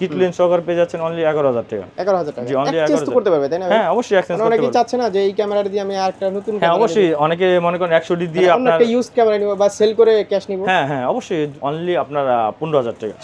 Kit lens পেয়ে যাচ্ছেন only এগারো হাজার টাকা। এগারো হাজার টাকা। জি, only এক্সচেঞ্জ তো 11,000 করতে পারবে তাই না হ্যাঁ অবশ্যই এক্সচেঞ্জ করতে অনেকেই চাচ্ছে না যে এই ক্যামেরাটা দিয়ে আমি আরেকটা নতুন হ্যাঁ অবশ্যই অনেকে মনে করেন একশো ডি দিয়ে মানে আপনার একটা ইউজ ক্যামেরা নিব বা সেল করে ক্যাশ নিব। হ্যাঁ হ্যাঁ অবশ্যই অনলি আপনার পনেরো হাজার টাকা।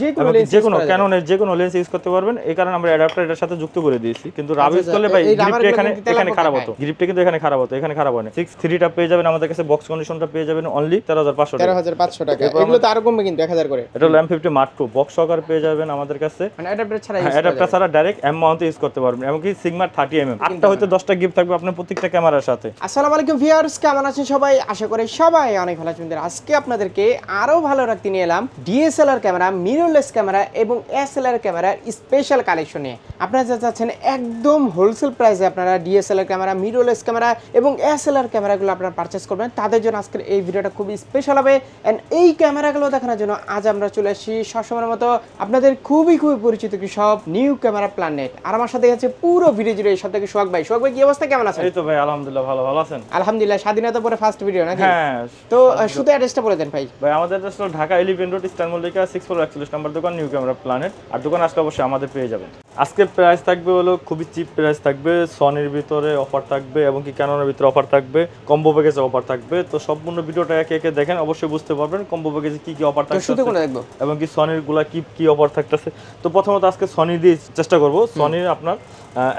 যে কোনো ক্যাননের যে কোনো লেন্স ইউজ করতে পারবেন। এই কারণে আমরা অ্যাডাপ্টার এটার সাথে যুক্ত করে দিয়েছি। কিন্তু রাব ইউজ আচ্ছা, করলে ভাই গ্রিপটা এখানে এখানে খারাপ। হতো। গ্রিপটা কিন্তু এখানে খারাপ হতো এখানে খারাপ হয়নি। সিক্স থ্রিটা পেয়ে যাবেন আমাদের কাছে বক্স কন্ডিশনটা পেয়ে যাবেন অনলি তেরো হাজার পাঁচশো তেরো হাজার পাঁচশো টাকা। এগুলো তো আরও কমবে কিন্তু এক হাজার করে। এটা হলো M fifty mark two box সহকার পেয়ে যাবেন আমাদের কাছে। মানে অ্যাডাপ্টার ছাড়া অ্যাডাপ্টার। ছাড়া ডাইরেক্ট এম মাউন্টে ইউজ করতে পারবেন এমনকি সিগমার থার্টি এম এম আটটা হয়তো দশটা গিফট থাকবে আপনার প্রত্যেকটা ক্যামেরার সাথে। আসসালামু আলাইকুম ভিউয়ার্স কেমন আছেন সবাই? আশা করি সবাই অনেক ভালো আছেন। আজকে আপনাদেরকে আরও ভালো রাখতে নিয়ে এলাম ডিএসএলআর ক্যামেরা মিররলেস ক্যামেরা এবং এসএলআর ক্যামেরার স্পেশাল কালেকশন নিয়ে। আপনারা যা চাচ্ছেন একদম হোলসেল প্রাইসে আপনারা ডিএসএলআর ক্যামেরা মিররলেস ক্যামেরা এবং এসএলআর ক্যামেরাগুলো আপনারা পারচেস করবেন। তাদের জন্য আজকের এই ভিডিওটা খুবই স্পেশাল হবে। এন্ড এই ক্যামেরাগুলো দেখানোর জন্য আজ আমরা চলে আসি সবসময়ের মতো আপনাদের খুবই খুবই পরিচিত কৃষক নিউ ক্যামেরা প্ল্যানেট আর আমার সাথে আছে পুরো ভিডিও জুড়ে সব থেকে সোহাগ ভাই। সোহাগ ভাই কি অবস্থা? কেমন আছেন? এই তো ভাই আলহামদুলিল্লাহ ভালো ভালো আছেন? আলহামদুলিল্লাহ স্বাধীনতা পরে ফার্স্ট ভিডিও নাকি? হ্যাঁ তো শুধু অ্যাড্রেসটা বলে দেন ভাই। ভাই আমাদের অ্যাড্রেস হলো Dhaka Elephant Road Eastern Mallika six four একচল্লিশ নম্বর দোকান নিউ ক্যামেরা প্ল্যানেট আর দোকান আসলে অবশ্যই আমাদের পেয়ে যাবেন। আজকে প্রাইস থাকবে হলো খুবই চিপ প্রাইস থাকবে সনির ভিতরে অফার থাকবে এবং কি ক্যাননের ভিতরে অফার থাকবে কম্বো প্যাকেজে অফার থাকবে। তো সম্পূর্ণ ভিডিওটা একে একে দেখেন অবশ্যই বুঝতে পারবেন কম্বো প্যাকেজে কি কি অফার দেখব এবং কি সনিরগুলা কি কি অফার থাকতেছে। তো প্রথমত আজকে সনি দিয়ে চেষ্টা করব। সনির আপনার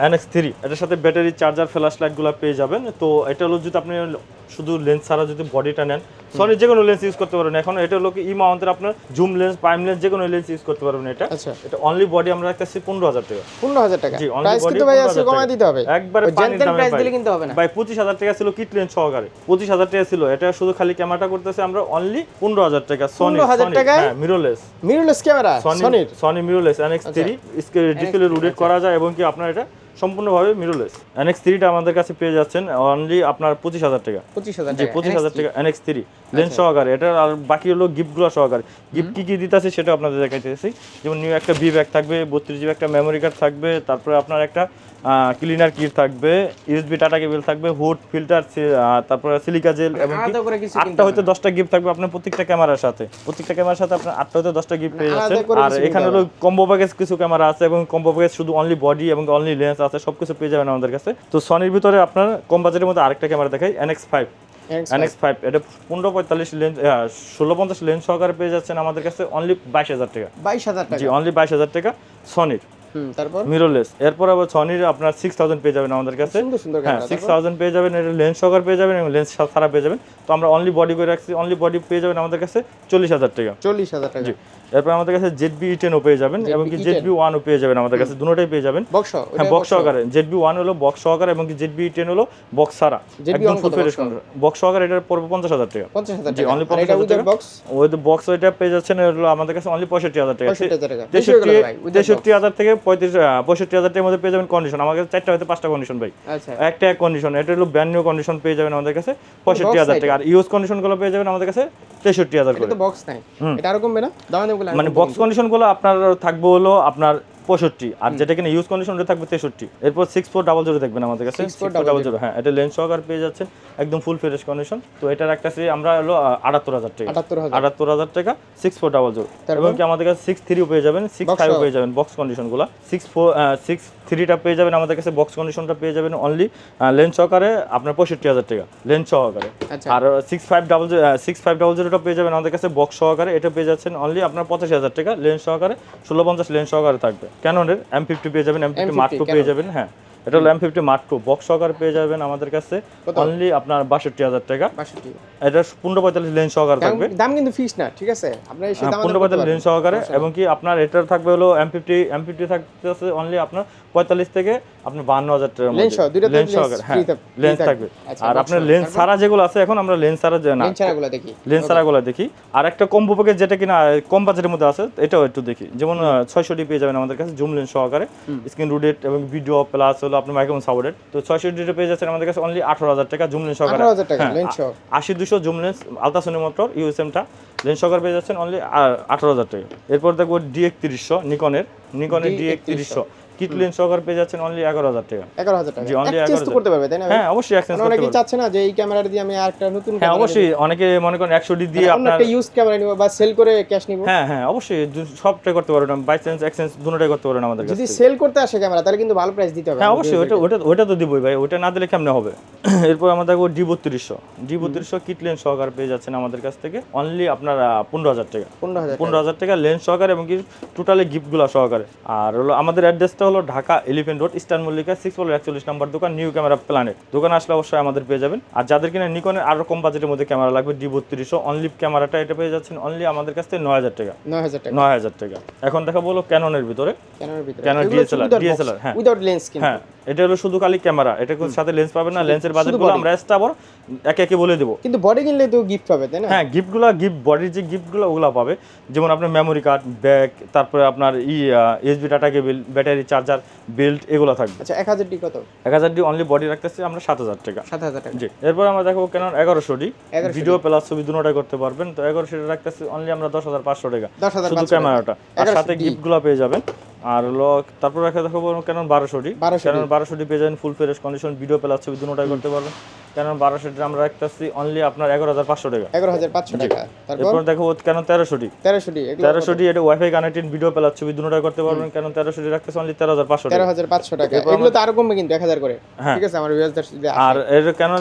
এনএক্স থ্রি এটার সাথে ব্যাটারি চার্জার ফ্ল্যাশ লাইটগুলো পেয়ে যাবেন। তো এটা হলো যদি আপনি শুধু লেন্স ছাড়া যদি বডিটা নেন সনির যে কোনো লেন্স ইউজ করতে পারবেন। এখন এটা হলো কি ই মাউন্টের আপনার জুম লেন্স প্রাইম লেন্স যে কোনো লেন্স ইউজ করতে পারবেন এটা। আচ্ছা। এটা অনলি বডি আমরা রাখতেছি পনেরো হাজার টাকা। পনেরো হাজার টাকা। প্রাইস কিন্তু ভাই আজকে কমায় দিতে হবে। একবারে ওই পানির জেনতেন দামে প্রাইস দিলে কিন্তু হবে না। ভাই পঁচিশ হাজার টাকা ছিল কিট লেন্স সহকারে। পঁচিশ হাজার টাকা ছিল এটা শুধু খালি ক্যামেরাটা করতেছে আমরা অনলি পনেরো হাজার টাকা সনি 15,000 টাকা mirrorless mirrorless camera Sony Sony mirrorless NX display rotate করা যায় এবং কি আপনার এটা সম্পূর্ণভাবে মিররলেস এনএক্স থ্রিটা আমাদের কাছে পেয়ে যাচ্ছেন অনলি আপনার পঁচিশ হাজার টাকা। পঁচিশ হাজার জি পঁচিশ হাজার টাকা এনএক্স থ্রি লেন্স সহকারে এটা আর বাকি হলো গিফটগুলো সহকারে। গিফট কী কী দিতেছে সেটা আপনাদের দেখাইতেছি। যেমন নিউ একটা বি ব্যাগ থাকবে বত্রিশ জিবি একটা মেমোরি কার্ড থাকবে তারপরে আপনার একটা ক্লিনার কিট থাকবে ইউএসবি টাটা কেবল থাকবে হুড ফিল্টার তারপরে সিলিকা জেল এবং কিছু আটটা হয়তো দশটা গিফট থাকবে আপনার প্রত্যেকটা ক্যামেরার সাথে। প্রত্যেকটা ক্যামেরার সাথে আপনার আটটা হয়তো দশটা গিফট পেয়ে যাচ্ছেন। আর এখানে হলো কম্বো প্যাকেজ কিছু ক্যামেরা আছে এবং কম্বো প্যাকেজ শুধু অনলি বডি এবং অনলি লেন্স আছে সবকিছু পেয়ে যাবেন আমাদের কাছে। তো সনির ভিতরে আপনার কম বাজেটের মধ্যে আরেকটা ক্যামেরা দেখাই এনএক্স ফাইভ এনএক্স ফাইভ এটা পনেরো পঁয়তাল্লিশ লেন্স ষোলো পঞ্চাশ লেন্স সহকারে পেয়ে যাচ্ছেন আমাদের কাছে অনলি বাইশ হাজার টাকা। বাইশ হাজার টাকা। জি অনলি বাইশ হাজার টাকা সনির তারপর? মিররলেস এরপর আবার সনির আপনার সিক্স থাউজেন্ড পেয়ে যাবেন আমাদের কাছে। হ্যাঁ সিক্স থাউজেন্ড পেয়ে যাবেন এটা লেন্স পেয়ে যাবেন এবং লেন্স পেয়ে যাবেন। তো আমরা অনলি বডি করে রাখছি অনলি বডি পেয়ে যাবেন আমাদের কাছে চল্লিশ হাজার টাকা। চল্লিশ হাজার টাকা। এরপর আমাদের কাছে জেড বি টেনও পেয়ে যাবেন এবং কি জেড বি ওয়ানও পেয়ে যাবেন আমাদের কাছে দুটোটাই পেয়ে যাবেন। বক্স হ্যাঁ বক্স সহকারে জেড বি ওয়ান হলো বক্স সহকারে এবং কি জেড বি টেন হলো বক্স ছাড়া। ZB একদম ফুল ফ্রেশ বক্স সহকারে এটার পড়বে পঞ্চাশ হাজার টাকা। পঞ্চাশ হাজার জি টাকা। অনলি পঞ্চাশ হাজার টাকা। বক্স ওই বক্স ওইটা পেয়ে যাচ্ছেন হলো আমাদের কাছে অনলি পঁয়ষট্টি হাজার টাকা। টাকা। তেষট্টি তেষট্টি হাজার থেকে পঁয়ত্রিশ পঁয়ষট্টি হাজার টাকার মধ্যে পেয়ে যাবেন কন্ডিশন আমার কাছে চারটা হয়তো পাঁচটা কন্ডিশন ভাই। আচ্ছা। একটা এক কন্ডিশন এটা হলো ব্র্যান্ড নিউ কন্ডিশন পেয়ে যাবেন আমাদের কাছে পঁয়ষট্টি হাজার টাকা। আর ইউজ কন্ডিশনগুলো পেয়ে যাবেন আমাদের কাছে তেষট্টি হাজার করে তো বক্স নাই। এটা আরও কমবে না? দাম মানে বক্স কন্ডিশনগুলো আপনার থাকবে হলো আপনার পঁয়ষট্টি আর যেটা কিনা ইউজ কন্ডিশন ওটা থাকবে তেষট্টি। এরপর সিক্স ফোর ডাবল জিরো দেখবেন আমাদের কাছে। সিক্স ফোর ডাবল জিরো হ্যাঁ এটা লেন্স সহকার পেয়ে যাচ্ছেন একদম ফুল ফ্রেশ কন্ডিশন তো এটার একটা আমরা হলো আটাত্তর হাজার টাকা। আটাত্তর হাজার। টাকা সিক্স ফোর ডাবল জিরো এবং কি আমাদের কাছে সিক্স থ্রিও পেয়ে যাবেন সিক্স ফাইভ পেয়ে যাবেন বক্স কন্ডিশনগুলো সিক্স ফোর সিক্স থ্রিটা পেয়ে যাবেন আমাদের কাছে বক্স কন্ডিশনটা পেয়ে যাবেন অনলি লেন্স সহকারে আপনার পঁয়ষট্টি হাজার টাকা লেন্স সহকারে আচ্ছা। আর six five double six five double জিরোটা পেয়ে যাবেন আমাদের কাছে বক্স সহকারে এটা পেয়ে যাচ্ছেন অনলি আপনার পঁচাশি হাজার টাকা লেন্স সহকারে ষোলো পঞ্চাশ লেন্স সহকারে থাকবে। ক্যাননের এম ফিফটি পেয়ে যাবেন এম ফিফটি মার্ক টু পেয়ে যাবেন হ্যাঁ। এটা হলো M fifty mark two box সহকারে পেয়ে যাবেন আমাদের কাছে। অনলি আপনার বাষট্টি হাজার টাকা। এটা পনেরো পঁয়তাল্লিশ লেন্স সহকারে থাকবে। দাম কিন্তু ফিক্স না ঠিক আছে? আপনার দাম পনেরো পঁয়তাল্লিশ লেন্স সহকারে। এবং কি আপনার এটার থাকবে হলো এম ফিফটি এম ফিফটি থাকতেছে অনলি আপনার পঁয়তাল্লিশ থেকে আপনার বান্ন হাজার দুইটাতে লেন্স সহকারে হ্যাঁ লেন্স থাকবে। আচ্ছা, আর আপনার লেন্স ছাড়া যেগুলো আছে এখন আমরা লেন্স ছাড়া যে না লেন্স ছাড়া গুলো দেখি লেন্স ছাড়াগুলো দেখি। আর একটা কম্বো প্যাকেজ যেটা কিনা কম বাজেটের মধ্যে আছে এটাও একটু দেখি। যেমন ছয়শো ডি পেয়ে যাবেন আমাদের কাছে জুম লেন্স সহকারে। স্ক্রিন রুডেট এবং ভিডিও প্লাস হলো আপনার মাইক্রোফোন সাপোর্টেড তো ছয়শো ডিটা পেয়ে যাচ্ছেন আমাদের কাছে অনলি আঠারো হাজার টাকা জুম লেন্স সহকারে। হ্যাঁ, আশি দুশো জুম লেন্স আলতাসনি মোটর ইউএসএমটা লেন্স সহকারে পেয়ে যাচ্ছেন অনলি আঠারো হাজার টাকা। এরপর দেখব ডি একত্রিশশো নিকনের নিকনের ডি একত্রিশশো। কিট লেন্স সহকারে পেয়ে যাচ্ছেন অনলি এগারো হাজার টাকা। এগারো হাজার টাকা। জি, Exchange 11,000 করতে পারবে তাই না হ্যাঁ অবশ্যই এক্সচেঞ্জ মানে করতে অনেকে চাচ্ছে না যে এই ক্যামেরাটা দিয়ে আমি আর একটা নতুন হ্যাঁ অবশ্যই অনেকে মনে করেন একশো ডি দিয়ে আপনার একটা ইউজ ক্যামেরা নিব বা সেল করে ক্যাশ নিব। হ্যাঁ হ্যাঁ অবশ্যই সবটাই করতে পারবেন বাই চান্স এক্সচেঞ্জ দুটোটাই করতে পারেন আমাদের কাছে যদি সেল করতে আসে ক্যামেরা তাহলে কিন্তু ভালো প্রাইস দিতে হবে হ্যাঁ অবশ্যই ওটা ওটা ওটা তো দিবই ভাই ওটা না দিলে কেমনে হবে? এরপর আমরা দেখব ডি বত্রিশশো। ডি বত্রিশশো কিট লেন্স সহকারে পেয়ে যাচ্ছেন আমাদের কাছ থেকে অনলি আপনার পনেরো হাজার টাকা। পনেরো হাজার পনেরো হাজার টাকা লেন্স সহকারে এবং কি টোটালি গিফটগুলো সহকারে। আর হলো আমাদের অ্যাড্রেসটা হলো Dhaka Elephant Road Eastern Mallika six বল একচল্লিশ নাম্বার দোকান নিউ ক্যামেরা প্ল্যানেট দোকানে আসলে অবশ্যই আমাদের পেয়ে যাবেন। আর যাদের কিনা নিকনের আরও কম বাজেটের মধ্যে ক্যামেরা লাগবে ডি বত্রিশশো অনলি ক্যামেরাটা এটা পেয়ে যাচ্ছেন অনলি আমাদের কাছ থেকে নয় হাজার টাকা। নয় হাজার টাকা। নয় হাজার টাকা। এখন দেখা বলো ক্যাননের ভিতরে। Canon DSLR, DSLR, হ্যাঁ। উইদাউট লেন্স হ্যাঁ এটা হলো শুধু খালি ক্যামেরা এটা সাথে লেন্স পাবেন না লেন্সের বাজেটগুলো আমরা এক্সট্রা একে একে বলে দেবো। কিন্তু বডি কিনলে তো গিফট পাবে তাই না? হ্যাঁ গিফটগুলো গিফট বডির যে গিফটগুলো ওগুলো পাবে। যেমন আপনার মেমোরি কার্ড ব্যাগ তারপরে আপনার USB data cable battery charger belt এগুলো থাকবে। আচ্ছা এক হাজার ডি কত? এক হাজার ডি অনলি বডি রাখতেছি আমরা সাত হাজার টাকা। সাত হাজার টাকা। জি এরপর আমরা দেখব কেন এগারোশো ডি ভিডিও প্লাস ছবি দুটোটাই করতে পারবেন। তো এগারোশো রাখতেছি অনলি আমরা দশ হাজার পাঁচশো টাকা। দশ হাজার শুধু ক্যামেরাটা আর সাথে গিফটগুলো পেয়ে যাবেন। আর হলো তারপর রেখে দেখাবো কেন বারোশো ডি 1200 কেন বারোশো ডি পেয়ে যাবেন full fresh condition video plus ছবি দুটোটাই করতে পারবেন। কেন বারোশো ডি আমরা রাখতেছি অনলি আপনার এগারো হাজার পাঁচশো টাকা। এগারো হাজার পাঁচশো টাকা। তারপর? এরপর দেখো কেন তেরোশো ডি তেরোশো ডি এগুলো তেরোশো ডি এটা ওয়াইফাই কানেক্টেড ভিডিও পেলার ছবি দুটোটাই করতে পারবেন। কেন তেরোশো ডি রাখতেছে অনলি তেরো হাজার পাঁচশো তেরো টাকা হাজার পাঁচশো টাকা। এগুলো তো আরও কমবে কিন্তু এক হাজার করে। হ্যাঁ। ঠিক আছে আমার। আর এর কেন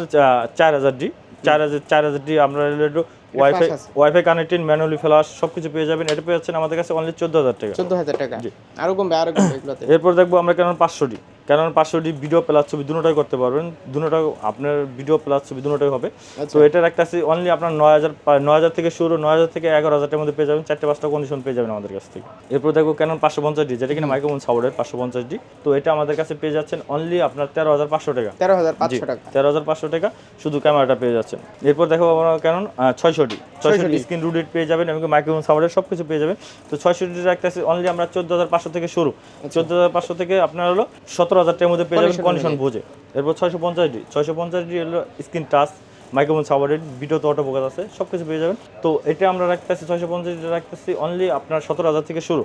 চার হাজার ডি চার হাজার চার হাজার ডি আমরা একটু wifi. Wifi connected manually flash সবকিছু পেয়ে যাবেন। এটা পেয়ে যাচ্ছেন আমাদের কাছে অনলি চোদ্দ হাজার টাকা। চোদ্দ হাজার টাকা। আরও কমবে আরও কমবে এগুলোতে। এরপর দেখব আমরা কেন পাঁচশো ডি কেন পাঁচশো ডি ভিডিও প্লাস ছবি দুটোটাই করতে পারবেন দুটোটা আপনার ভিডিও প্লাস ছবি দুটোটাই হবে। আচ্ছা। তো এটার একটা আছে অনলি আপনার নয় হাজার নয় হাজার থেকে শুরু নয় হাজার থেকে এগারো হাজারের মধ্যে পেয়ে যাবেন চারটে পাঁচটা কন্ডিশন পেয়ে যাবেন আমাদের কাছ থেকে। এরপর দেখব কেন পাঁচশো পঞ্চাশ ডি যেটা কিনা মাইক্রোফোন সাউন্ডের পাঁচশো পঞ্চাশ ডি। তো এটা আমাদের কাছে পেয়ে যাচ্ছেন অনলি আপনার তেরো হাজার পাঁচশো টাকা। তেরো হাজার পাঁচশো টাকা। তেরো হাজার পাঁচশো টাকা শুধু ক্যামেরাটা পেয়ে যাচ্ছেন। এরপর দেখো আমরা কেন ছয়শো ডি। ছয়শো ডি স্ক্রিন রুডেড পেয়ে যাবেন এবং মাইক্রোফোন সাউন্ডের সব কিছু পেয়ে যাবেন। তো ছয়শো ডি আছে অনলি আমরা চোদ্দ হাজার পাঁচশো থেকে শুরু। চোদ্দ হাজার পাঁচশো থেকে আপনার হলো সতেরো হাজার টাকার মধ্যে পেয়ে যাবেন কন্ডিশন বুঝে। এরপর ছয়শো পঞ্চাশ ডি ছয়শো পঞ্চাশ ডি হলো স্ক্রিন টাচ মাইক্রোফোন সাউন্ডেড ভিডিও তো অটো ফোকাস আছে সব কিছু পেয়ে যাবেন। তো এটা আমরা রাখতেছি ছয়শো পঞ্চাশ রাখতেছি অনলি আপনার সতেরো হাজার থেকে শুরু।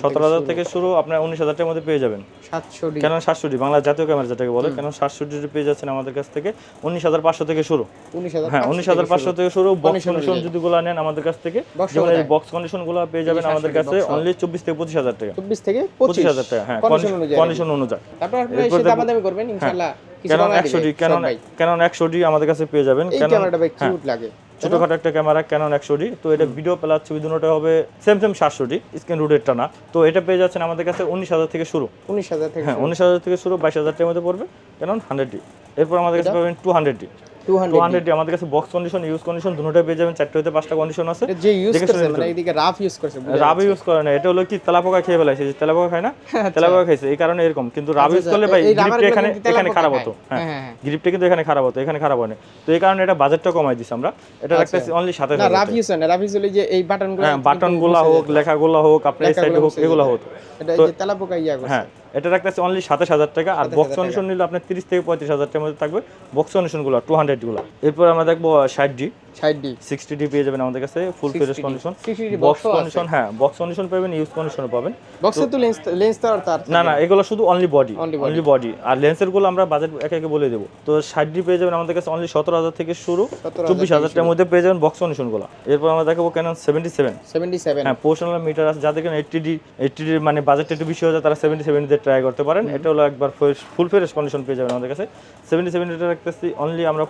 সতেরো হাজার থেকে শুরু। আপনার উনিশ হাজার টাকার মধ্যে পেয়ে যাবেন। সাতশো কেন ডি বাংলা জাতীয় ক্যামেরা যেটাকে বলে কেন ডি পেয়ে যাচ্ছেন আমাদের কাছ থেকে উনিশ হাজার পাঁচশো থেকে শুরু। হ্যাঁ উনিশ হাজার পাঁচশো থেকে শুরু বক্স কন্ডিশন যদি গুলো নেন আমাদের কাছ থেকে যেমন এই বক্স কন্ডিশনগুলো পেয়ে যাবেন আমাদের কাছে অনলি চব্বিশ থেকে পঁচিশ হাজার টাকা। চব্বিশ থেকে পঁচিশ। হাজার টাকা হ্যাঁ কন্ডিশন অনুযায়ী। তারপর দেখবো- দামাদামি করবেন ইনশাল্লাহ কেনন ভাই। কেনন একশো ডি আমাদের কাছে পেয়ে যাবেন। এই ক্যামেরাটা ভাই হ্যাঁ, কিউট লাগে। ছোটখাটো একটা ক্যামেরা ক্যানন একশো ডি তো এটা ভিডিও প্লাস ছবি দুটোটা হবে সেম সেম সাতশো ডি স্ক্রিন রুটেরটা না। তো এটা পেয়ে যাচ্ছেন আমাদের কাছে উনিশ হাজার থেকে শুরু। উনিশ হাজার থেকে হ্যাঁ উনিশ হাজার থেকে শুরু বাইশ হাজার টাকার মধ্যে পড়বে। ক্যানন হান্ড্রেড ডি এরপর আমাদের কাছে পাবেন two hundred D two two hundred hundred আমাদের কাছে বক্স কন্ডিশন ইউজ কন্ডিশন দুটোটাই পেয়ে যাবেন চারটে হতে পাঁচটা কন্ডিশন আছে। যে ইউজ করছে মানে এইদিকে রাফ ইউজ করছে রাব ইউজ করে না এটা হলো কি তেলাপোকা খেয়ে ফেলাইছে যে তেলাপোকা খায় না? তেলাপোকা খাইছে এই কারণে এরকম। কিন্তু রাব ইউজ আচ্ছা, করলে ভাই গ্রিপটা এখানে এখানে খারাপ হতো। হ্যাঁ, হ্যাঁ হ্যাঁ, হ্যাঁ। গ্রিপটা কিন্তু এখানে খারাপ হতো এখানে খারাপ হয়নি। তো এই কারণে এটা বাজেটটা কমাই দিছি আমরা। এটা রাখতেছি অনলি সাতাশ না রাফ ইউজ না রাফ ইউজ হলে যে এই বাটনগুলো হ্যাঁ বাটনগুলা হোক লেখাগুলা হোক আপনার সাইডে হোক এগুলো হতো। এটা যে তেলাপোকা ইয়া করছে। হ্যাঁ। এটা রাখতেছে অনলি সাতাশ হাজার টাকা আর বক্স অনুসরণ নিলে আপনার তিরিশ থেকে পঁয়ত্রিশ হাজার টাকার মধ্যে থাকবে বক্স অনুসরণগুলো টু হান্ড্রেডগুলো এরপর আমরা দেখব ষাট জি 60 ডি। পেয়ে যাবেন আমাদের কাছে কন্ডিশন বক্স কন্ডিশন হ্যাঁ বক্স ইউজ কন্ডিশন পাবেন। না না এগুলো শুধু অনলি বডি অনলি বডি আর লেন্সেরগুলো আমরা বাজেট একে বলে তো 60 ডি পেয়ে যাবেন আমাদের কাছে অনলি 17000 থেকে শুরু মধ্যে পেয়ে যাবেন বক্সগুলো। এরপর আমরা দেখাবো হ্যাঁ মিটার আছে। যাদের ডি 80 ডি মানে একটু বেশি হয়ে যায় তারা 77 দিয়ে ট্রাই করতে পারেন। এটা হলো একবার ফুল কন্ডিশন পেয়ে যাবেন আমাদের কাছে। অনলি আমরা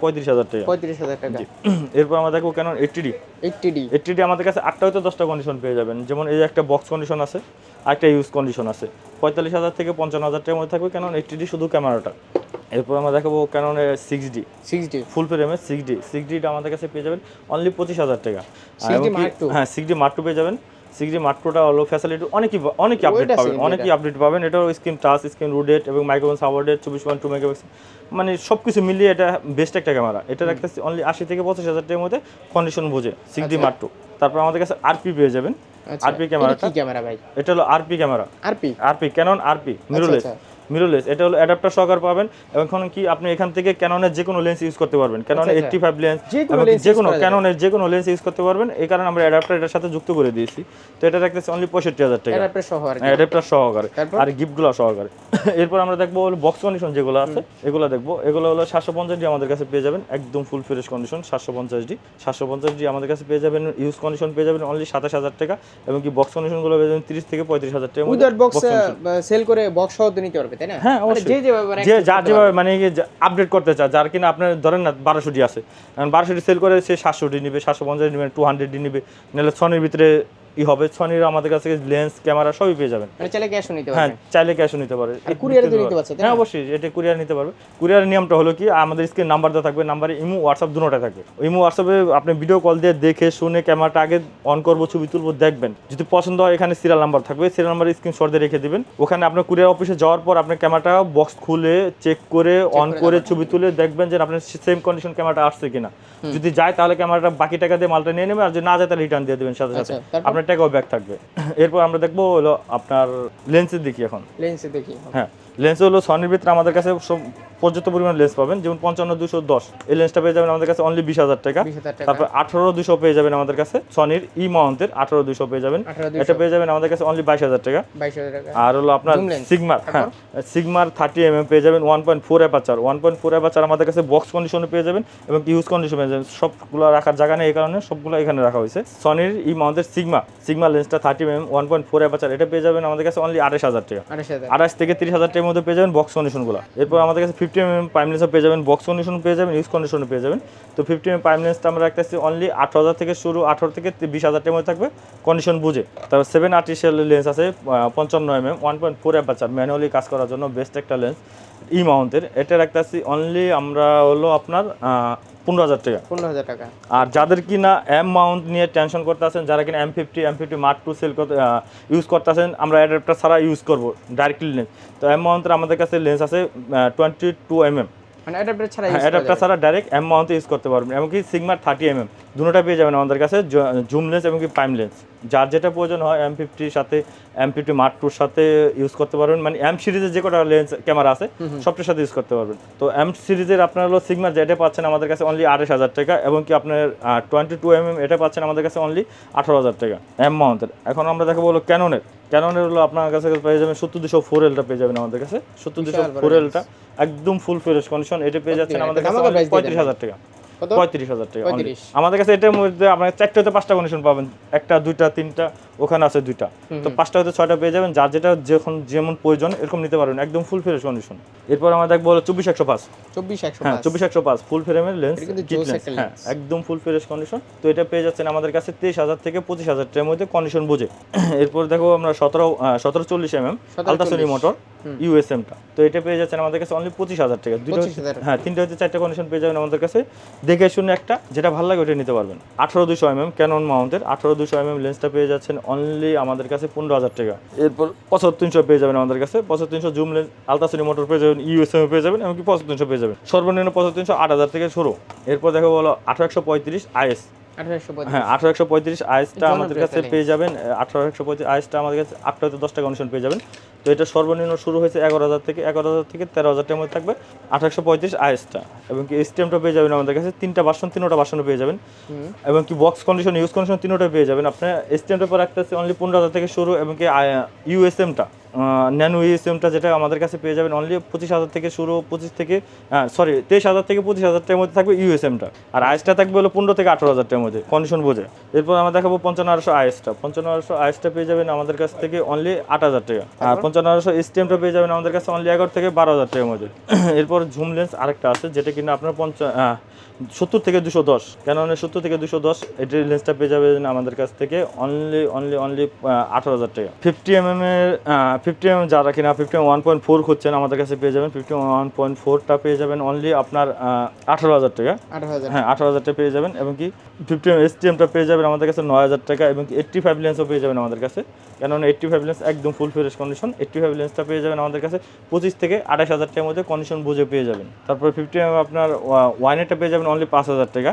এরপর আমরা দেখব কেন এইটটি এইটটি এইটটি আমাদের কাছে আটটা হয়তো দশটা কন্ডিশন পেয়ে যাবেন। যেমন এই যে একটা বক্স কন্ডিশন আছে আরেকটা ইউজ কন্ডিশন আছে। পঁয়তাল্লিশ হাজার থেকে পঞ্চান্ন হাজার টাকার মধ্যে থাকবে কেন এইটটি শুধু ক্যামেরাটা। এরপর আমরা দেখাবো Canon six D six D full ফ্রেমের সিক্স ডি সিক্স ডিটা আমাদের কাছে পেয়ে যাবেন অনলি পঁচিশ হাজার টাকা। আর 6D এবং কি- Mark II হ্যাঁ সিক্স ডি মার্ক টু পেয়ে যাবেন। সিক্স ডি মার্ক টুটা হলো ফ্যাসিলিটি অনেকই অনেকই আপডেট পাবে পাবেন অনেকই আপডেট পাবেন। এটা স্ক্রিন টাচ স্ক্রিন রুডেট এবং মাইক্রোফোন সাওয়ার্ডেট চব্বিশ পয়েন্ট টু মেগাপিক্সেল মানে সব কিছু মিলিয়ে এটা বেস্ট একটা ক্যামেরা এটা রাখতেছি অনলি আশি থেকে পঁচিশ হাজার টাকার মধ্যে কন্ডিশন বোঝে সিক্স ডি টু তারপর আমাদের কাছে আরপি পেয়ে যাবেন। আচ্ছা। আরপি ক্যামেরাটা ক্যামেরা ভাই? এটা হলো RP camera RP RP Canon RP mirrorless আচ্ছা। মিররলেস এটা হলো অ্যাডাপ্টার সহকার পাবেন। এবং এখন কি আপনি এখান থেকে ক্যাননের যে কোনো লেন্স ইউজ করতে পারবেন। ক্যাননের আচ্ছা। এইটটি ফাইভ লেন্স যে কোনো এবং যে কোনো ক্যাননের যে কোনো লেন্স ইউজ করতে পারবেন। এই কারণে আমরা অ্যাডাপ্টার এটার সাথে যুক্ত করে দিয়েছি। তো এটা রাখতেছি অনলি পঁয়ষট্টি হাজার টাকা। অ্যাডাপ্টার সহকারে? আর গিফটগুলো সহকারে। এরপর আমরা দেখব হলো বক্স কন্ডিশন যেগুলো আছে এগুলো দেখব। এগুলো হলো সাতশো পঞ্চাশ ডি আমাদের কাছে পেয়ে যাবেন। একদম ফুল ফ্রেশ কন্ডিশন সাতশো পঞ্চাশ ডি সাতশো পঞ্চাশ ডি আমাদের কাছে পেয়ে যাবেন। ইউজ কন্ডিশন পেয়ে যাবেন অনলি সাতাশ হাজার টাকা। এবং কি বক্স কন্ডিশনগুলো পেয়ে যাবেন তিরিশ থেকে পঁয়ত্রিশ হাজার টাকা বক্স সেল করে বক্স সহ নিতে পারবে তাই না? হ্যাঁ, মানে যে যেভাবে যে যার যেভাবে মানে আপডেট করতে চায় যার কিনা আপনার ধরেন না বারোশোটি আছে। বারোশোটি সেল করে সে সাতশোটি নিবে সাতশো পঞ্চাশ নিবে টু হান্ড্রেড ডি নিবে নাহলে ছনের ভিতরে ই হবে সনির আমাদের কাছে লেন্স ক্যামেরা সবই পেয়ে যাবেন। মানে চাইলে ক্যাশও নিতে হ্যাঁ চাইলে ক্যাশও নিতে পারে আর কুরিয়ারে নিতে পারছে, হ্যাঁ অবশ্যই এটা কুরিয়ার নিতে পারবে। কুরিয়ারের নিয়মটা হলো কি আমাদের স্ক্রিন নাম্বার দেওয়া থাকবে নাম্বারে ইমো হোয়াটসঅ্যাপ দুটোটা থাকবে ইমো হোয়াটসঅ্যাপে আপনি ভিডিও কল দিয়ে দেখে শুনে ক্যামেরাটা আগে অন করব ছবি তুলবো দেখবেন। যদি পছন্দ হয় এখানে সিরিয়াল নাম্বার থাকবে সিরিয়াল নাম্বার স্ক্রিনশট দিয়ে রেখে দিবেন। ওখানে আপনার কুরিয়ার অফিসে যাওয়ার পর আপনার ক্যামেরাটা বক্স খুলে চেক করে অন করে ছবি তুলে দেখবেন যে আপনার সেম কন্ডিশন ক্যামেরাটা আসছে কিনা। যদি যায় তাহলে ক্যামেরাটা বাকি টাকা দিয়ে মালটা নিয়ে নেবে আর যদি না যায় তাহলে রিটার্ন দিয়ে দেবেন সাথে সাথে। আচ্ছা, আপনার টাকাও ব্যাক থাকবে। এরপর আমরা দেখব হলো আপনার লেন্সের দেখি এখন। লেন্সে দেখি হ্যাঁ লেন্স হলো সনির ভিতরে আমাদের কাছে সব- পর্যাপ্ত পরিমাণ লেন্স পাবেন। যেমন পঞ্চান্ন দুশো দশ এই লেন্সটা পেয়ে যাবেন আমাদের কাছে অনলি বিশ হাজার টাকা। তারপর আঠারো দুশো পেয়ে যাবেন আমাদের কাছে সনির ই মাউন্টের আঠারো দুশো পেয়ে যাবেন। এটা পেয়ে যাবেন আমাদের কাছে অনলি বাইশ হাজার টাকা। আর হলো আপনার সিগমার হ্যাঁ সিগমার থার্টি এম এম পেয়ে যাবেন one point four aperture one point four aperture আমাদের কাছে বক্স কন্ডিশনে পেয়ে যাবেন এবং ইউজ কন্ডিশনে পেয়ে যাবেন। সবগুলো রাখার জায়গা নেই এই কারণে সবগুলো এখানে রাখা হয়েছে। সনির ই মাউন্টের Sigma Sigma লেন্সটা thirty M M one point four aperture এটা পেয়ে যাবেন আমাদের কাছে অনলি আঠাশ হাজার টাকা। আঠাশ আঠাশ থেকে তিরিশ হাজার টাকার মধ্যে পেয়ে যাবেন বক্স কন্ডিশনগুলো এরপর আমাদের কাছে ফিফটি এম এম পাইপ লেন্সও পেয়ে যাবেন বক্স কন্ডিশন পেয়ে যাবেন ইউজ কন্ডিশনও পেয়ে যাবেন। তো ফিফটি এম প্রাইম লেন্সটা আমরা রাখতেছি অনলি আঠারো হাজার থেকে শুরু, আঠারো থেকে বিশ হাজার মধ্যে থাকবে কন্ডিশন বুঝে। তারপর সেভেন আর্টিফিশিয়াল লেন্স আছে পঞ্চান্ন M M one point four aperture manually কাজ করার জন্য বেস্ট একটা লেন্স ই মাউন্টের এটা রাখতেছি অনলি আমরা হলো আপনার পনেরো হাজার টাকা। পনেরো হাজার টাকা। আর যাদের কিনা এম মাউন্ট নিয়ে টেনশন করতে আছেন যারা কিনা M fifty M fifty mark two sell করতে ইউজ করতেছেন আমরা অ্যাডাপ্টার ছাড়া ইউজ করব ডাইরেক্টলি লেন্স তো এম মাউন্টের আমাদের কাছে লেন্স আছে টোয়েন্টি টু এম এম মানে অ্যাডাপ্টার ছাড়া অ্যাডাপ্টার ছাড়া ডাইরেক্ট এম মাউন্টে ইউজ করতে পারবেন। এমনকি সিগমার থার্টি এম এম দুটোটা পেয়ে যাবেন আমাদের কাছে জুম লেন্স এবং কি প্রাইম লেন্স যার যেটা প্রয়োজন হয় এম ফিফটির সাথে এম ফিফটি মার্ক টুর সাথে ইউজ করতে পারবেন। মানে এম সিরিজের যে কটা লেন্স ক্যামেরা আছে সবটার সাথে ইউজ করতে পারবেন। তো এম সিরিজের আপনার হলো সিগমার যেটা পাচ্ছেন আমাদের কাছে অনলি আঠাশ হাজার টাকা এবং কি আপনার টোয়েন্টি টু এম এম এটা পাচ্ছেন আমাদের কাছে অনলি আঠারো হাজার টাকা এম মাউন্টের এখন আমরা দেখাবো হলো ক্যাননের ক্যাননের হলো আপনার কাছে পেয়ে যাবেন সত্তর দুশো ফোর এলটা পেয়ে যাবেন আমাদের কাছে। সত্তর দুশো ফোর। এলটা একদম ফুল ফ্রেশ কন্ডিশন এটা পেয়ে যাচ্ছেন আমাদের কাছে পঁয়ত্রিশ হাজার টাকা। পঁয়ত্রিশ হাজার টাকা আমাদের কাছে এটার মধ্যে আপনার চারটে হতে পাঁচটা কন্ডিশন পাবেন। একটা দুইটা তিনটা ওখানে আছে দুইটা। তো পাঁচটা হতে ছয়টা পেয়ে যাবেন যার যেটা যখন যেমন প্রয়োজন এরকম নিতে পারবেন। একদম ফুল ফ্রেশ কন্ডিশন এরপর আমরা দেখব চব্বিশ একশো পাঁচ। চব্বিশ একশো হ্যাঁ চব্বিশ একশো পাঁচ ফুল ফ্রেমের লেন্স হ্যাঁ একদম ফুল ফ্রেশ কন্ডিশন তো এটা পেয়ে যাচ্ছেন আমাদের কাছে তেইশ হাজার থেকে পঁচিশ হাজার টাকার মধ্যে কন্ডিশন বুঝে। এরপর দেখো আমরা সতেরো সতেরো চল্লিশ এম এম 1740 আলট্রাসোনি মোটর ইউএসএমটা তো এটা পেয়ে যাচ্ছেন আমাদের কাছে অনলি পঁচিশ হাজার টাকা। দুটো হ্যাঁ তিনটে হচ্ছে চারটে কন্ডিশন পেয়ে যাবেন আমাদের কাছে। দেখে শুনে একটা, যেটা ভালো লাগে ওটা নিতে পারবেন। আঠারো দুশো এম এম ক্যানন মাউন্টের আঠারো দুশো এম এম লেন্সটা পেয়ে যাচ্ছেন অনলি আমাদের কাছে পনেরো হাজার টাকা। এরপর পঁচাত্তর তিনশো পেয়ে যাবেন আমাদের কাছে, পঁচাত্তর তিনশো জুম লেন্স আলতাসনি মোটর পেয়ে যাবেন ইউএসএম পেয়ে যাবেন, এমনকি পঁচাত্তর তিনশো পেয়ে যাবেন। সর্বনিম্ন পঁচাত্তর তিনশো আট হাজার থেকে শুরু। এরপর দেখো বলো, আঠারো একশো পঁয়ত্রিশ আইএস হ্যাঁ আঠারো একশো পঁয়ত্রিশ আইসটা আমাদের কাছে পেয়ে যাবেন। আঠারো একশো পঁয়ত্রিশ আইসটা আমাদের কাছে আটটা পেয়ে যাবেন। তো এটা সর্বনিম্ন শুরু হয়েছে এগারো হাজার থেকে এগারো হাজার থেকে তেরো হাজার টাকার মধ্যে থাকবে আঠারোশো পঁয়ত্রিশ এবং কি এসটিএমটা পেয়ে যাবেন আমাদের কাছে। তিনটা বাসন তিনোটা বাসনও পেয়ে যাবেন। এবং কি বক্স কন্ডিশন ইউজ কন্ডিশন তিনোটা পেয়ে যাবেন। আপনার এসটিএমটা পর রাখতে আছে অনলি পনেরো হাজার থেকে শুরু এবং কি ইউএসএমটা ন্যানো ইউএসএমটা যেটা আমাদের কাছে পেয়ে যাবেন অনলি পঁচিশ হাজার থেকে শুরু পঁচিশ থেকে সরি তেইশ হাজার থেকে পঁচিশ হাজার টাকার মধ্যে থাকবে ইউএসএমটা আর আইসটা থাকবে হলো পনেরো থেকে আঠারো হাজার টাকার মধ্যে কন্ডিশন বোঝে এরপর আমরা দেখাবো পঞ্চান্ন আড়শো আইসটা পঞ্চান্ন আড়শো আইসটা পেয়ে যাবেন আমাদের কাছ থেকে অনলি আট হাজার টাকা। আর পঞ্চান্ন আড়শো এসটিএমটা পেয়ে যাবেন আমাদের কাছে অনলি এগারো থেকে বারো হাজার টাকার মধ্যে। এরপর ঝুম লেন্স আরেকটা আছে যেটা কিনা আপনার পঞ্চা সত্তর থেকে দুশো দশ। কেন সত্তর থেকে দুশো দশ? এটির লেন্সটা পেয়ে যাবেন আমাদের কাছ থেকে অনলি অনলি অনলি আঠারো হাজার টাকা। ফিফটি এম এম এর ফিফটি এম যারা কিনা ফিফটি ওয়ান পয়েন্ট ফোর খুঁজছেন আমাদের কাছে পেয়ে যাবেন। ফিফটি ওয়ান পয়েন্ট ফোরটা পেয়ে যাবেন অনলি আপনার আঠারো হাজার টাকা। হ্যাঁ আঠারো হাজার টাকা পেয়ে যাবেন এবং কি ফিফটি এম এস টি এমটা পেয়ে যাবেন আমাদের কাছে নয় হাজার টাকা এবং এইট্টি ফাইভ লেন্সও পেয়ে যাবেন আমাদের কাছে। কেননা এইট্টি ফাইভ লেন্স একদম full fresh condition eighty five লেন্সটা পেয়ে যাবেন আমাদের কাছে পঁচিশ থেকে আঠাশ হাজার টাকার মধ্যে কন্ডিশন বুঝে পেয়ে যাবেন। তারপর ফিফটি এম আপনার ওয়াইনেটটা পেয়ে যাবেন অনলি পাঁচ হাজার টাকা।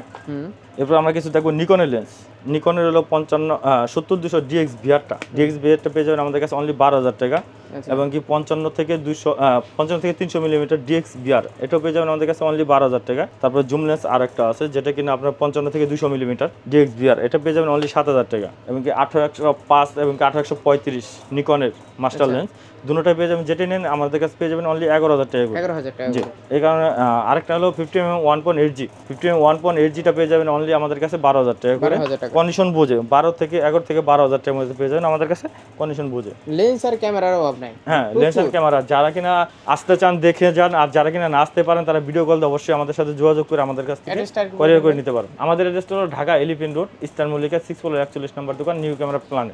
এরপর আমরা কিছু দেখব নিকনের লেন্স নিকনের হলো পঞ্চান্ন সত্তর দুশো ডিএক্স ভিআরটা ডিএক্স ভিআরটা পেয়ে যাবেন আমাদের কাছে অনলি বারো হাজার টাকা। আচ্ছা। এবং কি পঞ্চান্ন থেকে দুশো পঞ্চান্ন থেকে তিনশো মিলিমিটার ডিএক্স বিআর এটাও পেয়ে যাবেন আমাদের কাছে অনলি বারো হাজার টাকা। তারপর জুম লেন্স আর একটা আছে যেটা কিনা আপনার পঞ্চান্ন থেকে দুশো মিলিমিটার ডিএক্স বিআর এটা পেয়ে যাবেন অনলি সাত হাজার টাকা। এবং কি আঠারো একশো পাঁচ এবং কি আঠারো একশো পঁয়ত্রিশ নিকনের মাস্টার। লেন্স দুটোটা পেয়ে যাবেন যেটা নেন আমাদের কাছে পেয়ে যাবেন অনলি এগারো হাজার টাকা এগারো হাজার টাকা জি এই কারণে আরেকটা হলো fifty M one point eight G fifty M one point eight জিটা পেয়ে যাবেন অনলি আমাদের কাছে বারো হাজার টাকা করে। কন্ডিশন বুঝে বারো থেকে এগারো থেকে বারো হাজার টাকার মধ্যে পেয়ে যাবেন আমাদের কাছে কন্ডিশন বুঝে। লেন্স আর ক্যামেরার অভাব নাই। হ্যাঁ লেন্স আর ক্যামেরা যারা কিনা আসতে চান দেখে যান আর যারা কিনা না আসতে পারেন তারা ভিডিও কল দিয়ে অবশ্যই আমাদের সাথে যোগাযোগ করে আমাদের কাছ থেকে করে নিতে পারেন। আমাদের অ্যাড্রেসটা হলো Dhaka elephant road Eastern Mallika six four একচল্লিশ নম্বর দোকান নিউ ক্যামেরা প্ল্যানে